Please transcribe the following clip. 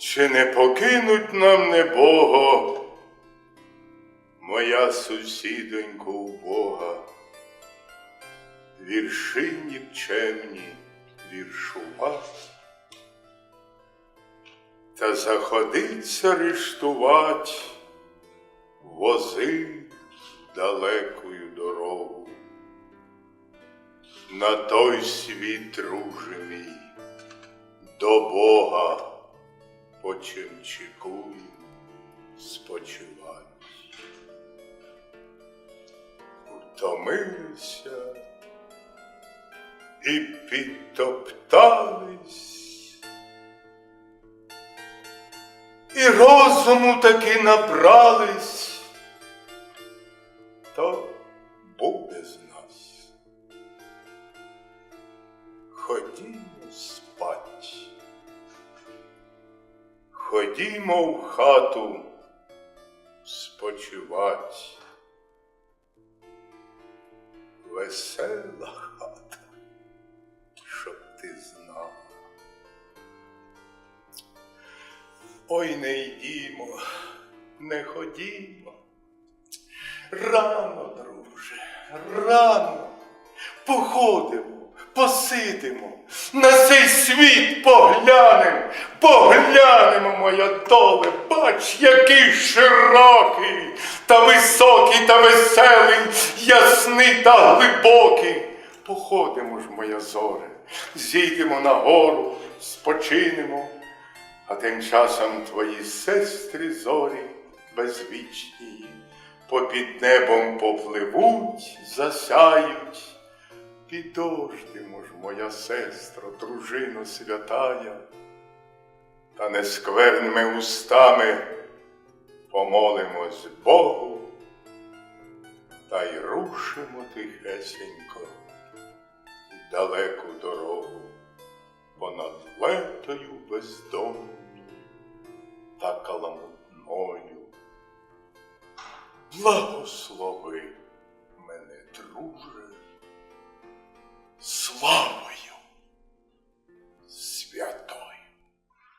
Чи не покинуть нам небого, моя сусідонько убога, вірши нікчемні віршувати, та заходиться рештувать вози далекою дорогу. На той світ, друже мій, до Бога почимчикуй, спочивай. Втомилися і підтоптались, і розуму таки набрались, то буде з нас. Ходімо спать. Ходімо в хату спочивать. Весела хата, щоб ти знала. Ой, не йдімо, не ходімо. Рано, друже, рано походимо, посидимо, на цей світ поглянемо, поглянемо, моя доле, бач, який широкий, та високий, та веселий, ясний та глибокий. Походимо ж, моя зоре, зійдемо на гору, спочинемо, а тим часом твої сестри зорі безвічні попід небом попливуть, засяють. Підождемо ж, моя сестро, дружино святая, та нескверними устами помолимось Богу та й рушимо тихесенько в далеку дорогу понад летою бездомною та каламутною. Благослови мене, друже, слава!